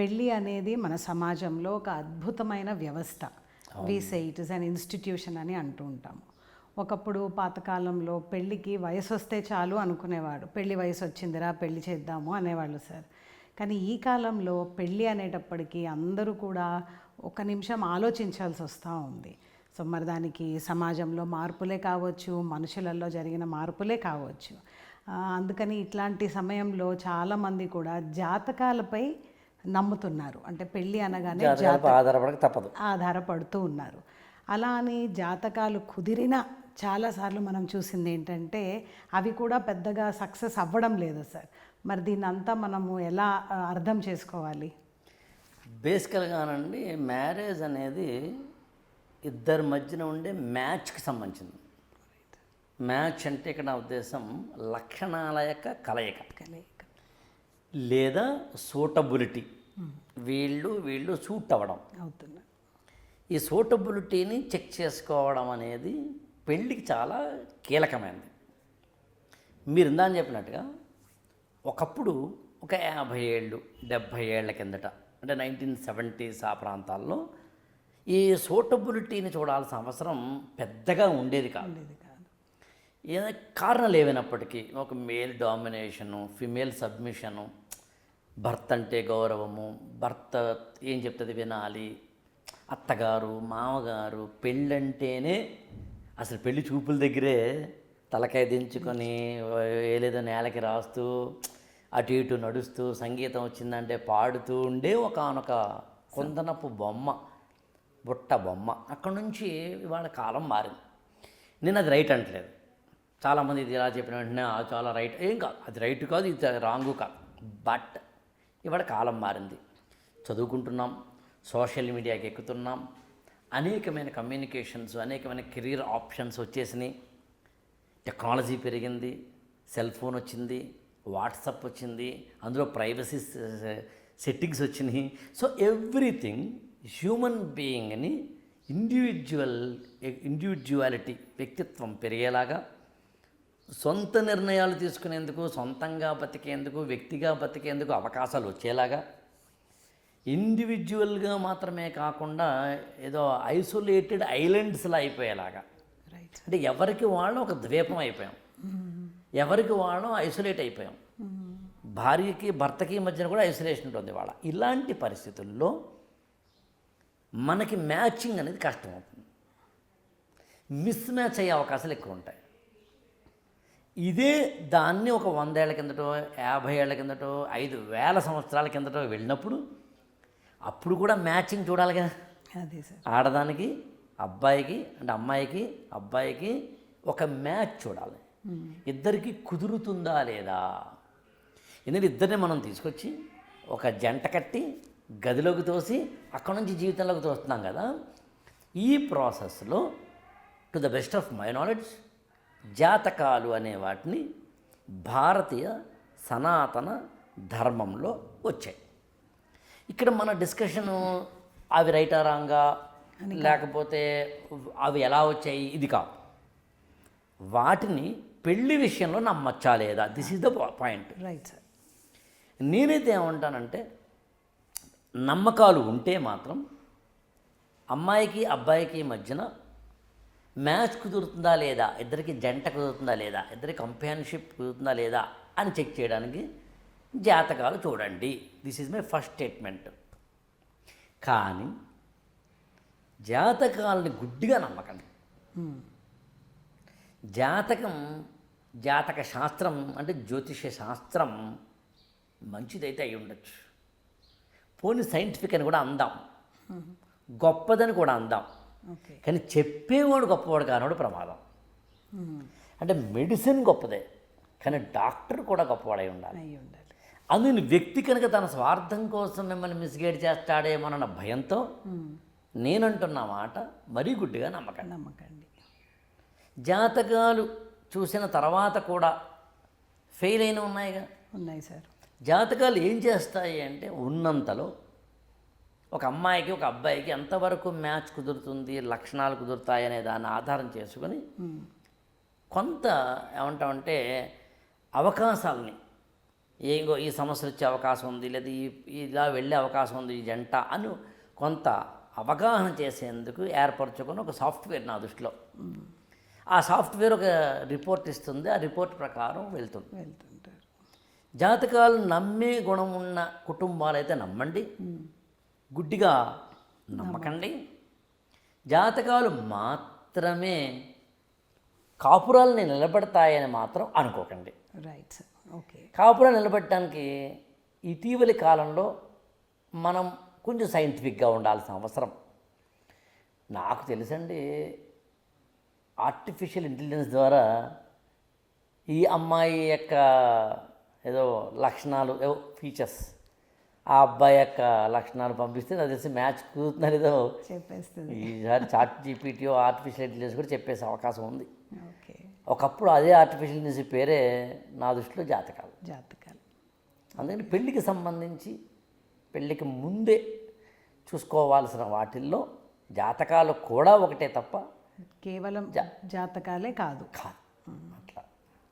పెళ్ళి అనేది మన సమాజంలో ఒక అద్భుతమైన వ్యవస్థ. We say it is an institution అని అంటూ ఉంటాము. ఒకప్పుడు పాతకాలంలో పెళ్ళికి వయసు వస్తే చాలు అనుకునేవాడు. పెళ్ళి వయసు వచ్చిందిరా పెళ్ళి చేద్దాము అనేవాళ్ళు సార్. కానీ ఈ కాలంలో పెళ్ళి అనేటప్పటికీ అందరూ కూడా ఒక నిమిషం ఆలోచించాల్సి వస్తూ ఉంది. సో మరి దానికి సమాజంలో మార్పులే కావచ్చు మనుషులలో జరిగిన మార్పులే కావచ్చు. అందుకని ఇట్లాంటి సమయంలో చాలామంది కూడా జాతకాలపై నమ్ముతున్నారు. అంటే పెళ్ళి అనగానే ఆధారపడక తప్పదు. ఆధారపడుతూ ఉన్నారు. అలా అని జాతకాలు కుదిరిన చాలాసార్లు మనం చూసింది ఏంటంటే అవి కూడా పెద్దగా సక్సెస్ అవ్వడం లేదు సార్. మరి దీన్ని అంతా మనము ఎలా అర్థం చేసుకోవాలి? బేసికల్గానండి మ్యారేజ్ అనేది ఇద్దరి మధ్యన ఉండే మ్యాచ్కి సంబంధించింది. మ్యాచ్ అంటే ఇక్కడ నా ఉద్దేశం లక్షణాల యొక్క కలయిక. కలయిక. లేదా సూటబిలిటీ. వీళ్ళు వీళ్ళు సూట్ అవ్వడం అవుతున్నా ఈ సూటబిలిటీని చెక్ చేసుకోవడం అనేది పెళ్ళికి చాలా కీలకమైనది. మీరు ఇందాని చెప్పినట్టుగా ఒకప్పుడు ఒక యాభై ఏళ్ళు డెబ్భై ఏళ్ళ కిందట అంటే నైన్టీన్ సెవెంటీస్ ఆ ప్రాంతాల్లో ఈ సూటబిలిటీని చూడాల్సిన అవసరం పెద్దగా ఉండేది కాదు. ఏదైనా కారణాలు ఏమైనప్పటికీ ఒక మేల్ డామినేషను ఫిమేల్ సబ్మిషను భర్త అంటే గౌరవము భర్త ఏం చెప్తుంది వినాలి అత్తగారు మామగారు పెళ్ళంటేనే అసలు పెళ్ళి చూపుల దగ్గరే తలకాయ దించుకొని ఏలేదో నేలకి రాస్తూ అటు ఇటు నడుస్తూ సంగీతం వచ్చిందంటే పాడుతూ ఉండే ఒకనొక కొందనపు బొమ్మ బుట్ట బొమ్మ. అక్కడ నుంచి ఇవాళ కాలం మారింది. నేను అది రైట్ అంటలేదు. చాలామంది ఇది ఇలా చెప్పిన వెంటనే చాలా రైట్ ఏం కాదు అది రైట్ కాదు ఇది రాంగు కాదు. బట్ ఇవాళ కాలం మారింది. చదువుకుంటున్నాం సోషల్ మీడియాకి ఎక్కుతున్నాం. అనేకమైన కమ్యూనికేషన్స్ అనేకమైన కెరీర్ ఆప్షన్స్ వచ్చేసినాయి. టెక్నాలజీ పెరిగింది సెల్ ఫోన్ వచ్చింది వాట్సప్ వచ్చింది అందులో ప్రైవసీ సెట్టింగ్స్ వచ్చినాయి. సో ఎవ్రీథింగ్ హ్యూమన్ బీయింగ్ని ఇండివిజువల్ ఇండివిజువాలిటీ వ్యక్తిత్వం పెరిగేలాగా సొంత నిర్ణయాలు తీసుకునేందుకు సొంతంగా బతికేందుకు వ్యక్తిగా బతికేందుకు అవకాశాలు వచ్చేలాగా ఇండివిజువల్గా మాత్రమే కాకుండా ఏదో ఐసోలేటెడ్ ఐలాండ్స్లా అయిపోయేలాగా. రైట్ అంటే ఎవరికి వాళ్ళు ఒక ద్వీపం అయిపోయాం. ఎవరికి వాళ్ళం ఐసోలేట్ అయిపోయాం. భార్యకి భర్తకి మధ్యన కూడా ఐసోలేషన్ ఉంటుంది వాళ్ళ. ఇలాంటి పరిస్థితుల్లో మనకి మ్యాచింగ్ అనేది కష్టం అవుతుంది మిస్ మ్యాచ్ అయ్యే అవకాశాలు ఎక్కువ ఉంటాయి. ఇదే దాన్ని ఒక వందేళ్ళ కిందటో యాభై ఏళ్ళ కిందటో ఐదు వేల సంవత్సరాల కిందటో వెళ్ళినప్పుడు అప్పుడు కూడా మ్యాచింగ్ చూడాలి కదా. అదే సార్. ఆడదానికి అబ్బాయికి అంటే అమ్మాయికి అబ్బాయికి ఒక మ్యాచ్ చూడాలి. ఇద్దరికి కుదురుతుందా లేదా? ఎందుకంటే ఇద్దరిని మనం తీసుకొచ్చి ఒక జంట కట్టి గదిలోకి తోసి అక్కడ నుంచి జీవితంలోకి తోస్తున్నాం కదా. ఈ ప్రాసెస్లో to the best of my knowledge జాతకాలు అనే వాటిని భారతీయ సనాతన ధర్మంలో వచ్చాయి. ఇక్కడ మన డిస్కషను అవి రైటా రాంగా లేకపోతే అవి ఎలా వచ్చాయి? ఇది కాదు. వాటిని పెళ్ళి విషయంలో నమ్మచ్చా లేదా? This is the point right sir నేనైతే ఏమంటానంటే నమ్మకాలు ఉంటే మాత్రం అమ్మాయికి అబ్బాయికి మధ్యన మ్యాచ్ కుదురుతుందా లేదా? ఇద్దరికి జంట కుదురుతుందా లేదా? ఇద్దరికి కంపానిషిప్ కుదురుతుందా లేదా? అని చెక్ చేయడానికి జాతకాలు చూడండి. This is my first statement కానీ జాతకాలని గుడ్డిగా నమ్మకండి. జాతకం జాతక శాస్త్రం అంటే జ్యోతిష శాస్త్రం మంచిదైతే అయి ఉండొచ్చు. పోనీ సైంటిఫిక్ అని కూడా అందాం. గొప్పదని కూడా అందాం. కానీ చెప్పేవాడు గొప్పవాడు కానివాడు ప్రమాదం. అంటే మెడిసిన్ గొప్పదే కానీ డాక్టర్ కూడా గొప్పవాడై ఉండాలి. అందుకని వ్యక్తి కనుక తన స్వార్థం కోసం మిమ్మల్ని మిస్గైడ్ చేస్తాడేమోనన్న భయంతో నేనంటున్న మాట మరీ గుడ్డిగా నమ్మకండి. నమ్మకండి. జాతకాలు చూసిన తర్వాత కూడా ఫెయిల్ అయిన ఉన్నాయిగా? ఉన్నాయి సార్. జాతకాలు ఏం చేస్తాయి అంటే ఉన్నంతలో ఒక అమ్మాయికి ఒక అబ్బాయికి ఎంతవరకు మ్యాచ్ కుదురుతుంది లక్షణాలు కుదురుతాయి అనే దాన్ని ఆధారం చేసుకొని కొంత ఏమంటామంటే అవకాశాలని. ఏంగో ఈ సమస్య వచ్చే అవకాశం ఉంది లేదా ఈ ఇలా వెళ్ళే అవకాశం ఉంది ఈ జంట అని కొంత అవగాహన చేసేందుకు ఏర్పరచుకుని ఒక సాఫ్ట్వేర్ నా దృష్టిలో. ఆ సాఫ్ట్వేర్ ఒక రిపోర్ట్ ఇస్తుంది ఆ రిపోర్ట్ ప్రకారం వెళ్తుంది. వెళ్తుంటారు. జాతకాలు నమ్మే గుణం ఉన్న కుటుంబాలైతే నమ్మండి. గుడ్డిగా నమ్మకండి. జాతకాలు మాత్రమే కాపురాలని నిలబడతాయని మాత్రం అనుకోకండి. రైట్ సార్ ఓకే కాపురాలు నిలబెట్టడానికి ఇటీవలి కాలంలో మనం కొంచెం సైంటిఫిక్గా ఉండాల్సిన అవసరం. నాకు తెలుసండి ఆర్టిఫిషియల్ ఇంటెలిజెన్స్ ద్వారా ఈ అమ్మాయి యొక్క ఏదో లక్షణాలు ఏవో ఫీచర్స్ ఆ అబ్బాయి యొక్క లక్షణాలు పంపిస్తే నాకు తెలిసి మ్యాచ్ కుదురుతున్నారు ఏదో చెప్పేస్తుంది ఈసారి చాట్ జీపీటీఓ ఆర్టిఫిషియల్ ఇంటెలిజెన్స్ కూడా చెప్పేసే అవకాశం ఉంది. ఒకప్పుడు అదే ఆర్టిఫిషియల్ ఇంటెలిజెన్స్ పేరే నా దృష్టిలో జాతకాలు. జాతకాలు. అందుకని పెళ్ళికి సంబంధించి పెళ్ళికి ముందే చూసుకోవాల్సిన వాటిల్లో జాతకాలు కూడా ఒకటే తప్ప కేవలం జాతకాలే కాదు. కాదు.